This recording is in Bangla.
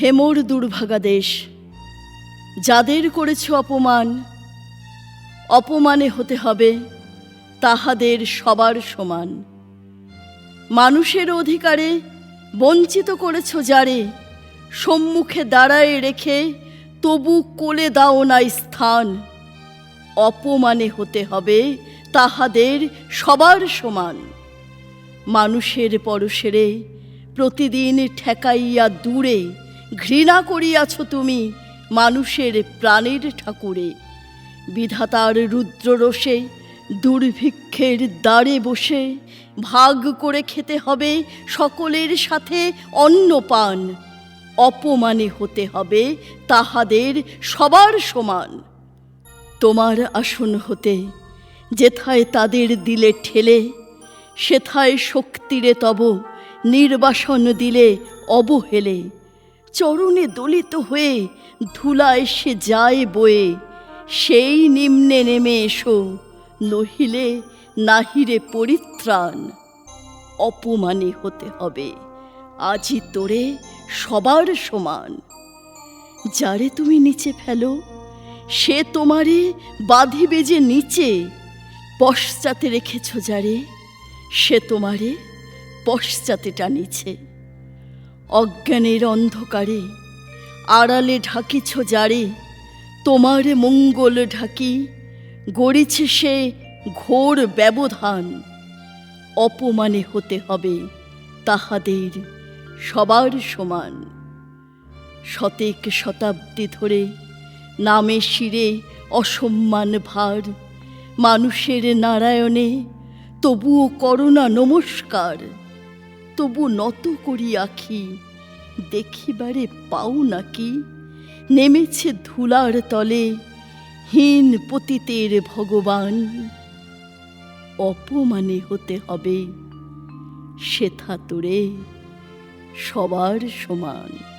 হেমর দুর্ভাগা দেশ। যাদের করেছ অপমান, অপমানে হতে হবে তাহাদের সবার সমান। মানুষের অধিকারে বঞ্চিত করেছ যারে, সম্মুখে দাঁড়ায় রেখে তবু কোলে দাও না স্থান। অপমানে হতে হবে তাহাদের সবার সমান। মানুষের পরশেরে প্রতিদিন ঠেকাইয়া দূরে ঘৃণা করিয়াছ তুমি মানুষের প্রাণের ঠাকুরে। বিধাতার রুদ্ররোষে, দুর্ভিক্ষের দ্বারে বসে ভাগ করে খেতে হবে সকলের সাথে অন্নপান অপমানে হতে হবে তাহাদের সবার সমান। তোমার আসন হতে যেথায় তাদের দিলে ঠেলে, সেথায় শক্তিরে তব নির্বাসন দিলে অবহেলে। চরণে দলিত হয়ে ধুলায় সে যায় বয়ে। সেই নিম্নে নেমে এসো, নহিলে নাহিরে পরিত্রাণ। অপমানে হতে হবে, আজি তোরে সবার সমান। যারে তুমি নিচে ফেলো, সে তোমারে বাঁধিবে যে নিচে। পশ্চাতে রেখেছ যারে, সে তোমারে পশ্চাতে টানিছে। অজ্ঞানের অন্ধকারে, আড়ালে ঢাকিছ যারে, তোমার মঙ্গল ঢাকি, গড়িছে সে ঘোর ব্যবধান। অপমানে হতে হবে তাহাদের সবার সমান। শতেক শতাব্দী ধরে নামে শিরে অসম্মান ভার, মানুষের নারায়ণে তবুও করোনা নমস্কার। তবু নত করি আখি। দেখিবারে পাও নাকি? নেমেছে ধুলার তলে হীন পতিতের ভগবান। অপমানে হতে হবে, সেথা তোরে সবার সমান।